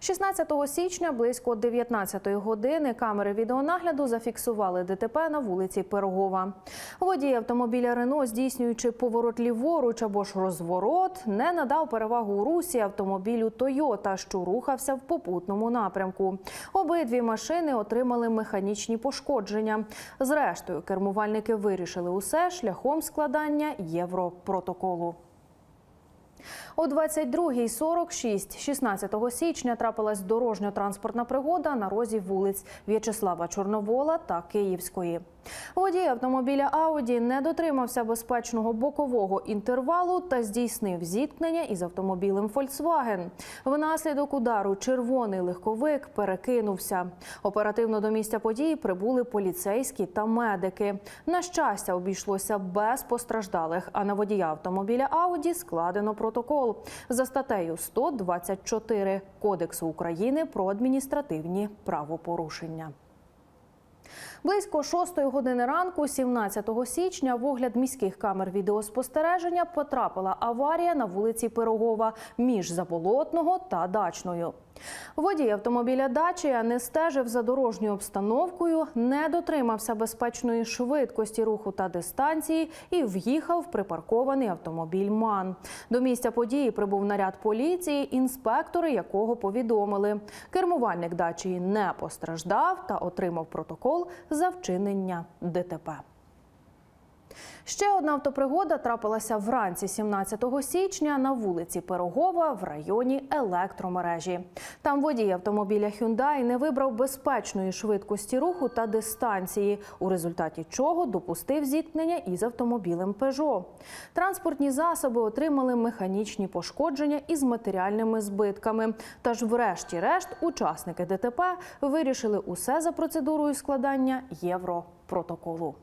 16 січня близько 19 години камери відеонагляду зафіксували ДТП на вулиці Пирогова. Водій автомобіля Рено, здійснюючи поворот ліворуч або ж розворот, не надав перевагу у русі автомобілю Тойота, що рухався в попутному напрямку. Обидві машини отримали механічні пошкодження. Зрештою, кермувальники вирішили усе шляхом складання європротоколу. О 22.46 16 січня трапилась дорожньо-транспортна пригода на розі вулиць В'ячеслава Чорновола та Київської. Водій автомобіля Ауді не дотримався безпечного бокового інтервалу та здійснив зіткнення із автомобілем Volkswagen. Внаслідок удару червоний легковик перекинувся. Оперативно до місця події прибули поліцейські та медики. На щастя, обійшлося без постраждалих. А на водія автомобіля Ауді складено протокол за статтею 124 Кодексу України про адміністративні правопорушення. Близько 6 години ранку, 17 січня, в огляд міських камер відеоспостереження потрапила аварія на вулиці Пирогова між Заболотного та Дачною. Водій автомобіля Дачія не стежив за дорожньою обстановкою, не дотримався безпечної швидкості руху та дистанції і в'їхав в припаркований автомобіль МАН. До місця події прибув наряд поліції, інспектори якого повідомили. Кермувальник Дачії не постраждав та отримав протокол за вчинення ДТП. Ще одна автопригода трапилася вранці 17 січня на вулиці Пирогова в районі електромережі. Там водій автомобіля Hyundai не вибрав безпечної швидкості руху та дистанції, у результаті чого допустив зіткнення із автомобілем Peugeot. Транспортні засоби отримали механічні пошкодження із матеріальними збитками. Та ж, врешті-решт, учасники ДТП вирішили усе за процедурою складання європротоколу.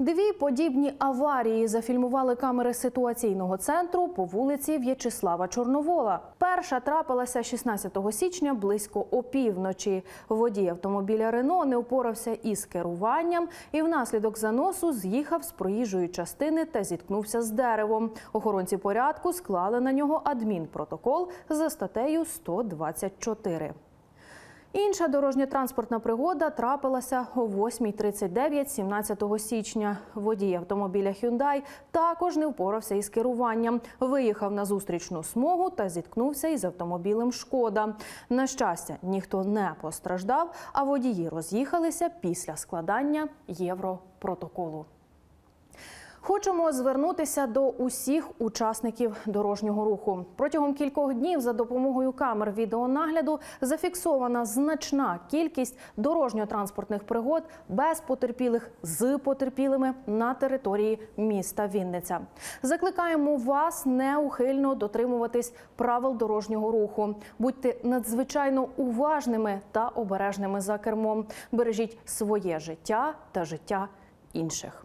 Дві подібні аварії зафільмували камери ситуаційного центру по вулиці В'ячеслава Чорновола. Перша трапилася 16 січня близько опівночі. Водій автомобіля Рено не впорався із керуванням і внаслідок заносу з'їхав з проїжджої частини та зіткнувся з деревом. Охоронці порядку склали на нього адмінпротокол за статтею 124. Інша дорожньо-транспортна пригода трапилася о 8.39 17 січня. Водій автомобіля Hyundai також не впорався із керуванням. Виїхав на зустрічну смугу та зіткнувся із автомобілем Шкода. На щастя, ніхто не постраждав, а водії роз'їхалися після складання європротоколу. Хочемо звернутися до усіх учасників дорожнього руху. Протягом кількох днів за допомогою камер відеонагляду зафіксована значна кількість дорожньо-транспортних пригод без потерпілих з потерпілими на території міста Вінниця. Закликаємо вас неухильно дотримуватись правил дорожнього руху. Будьте надзвичайно уважними та обережними за кермом. Бережіть своє життя та життя інших.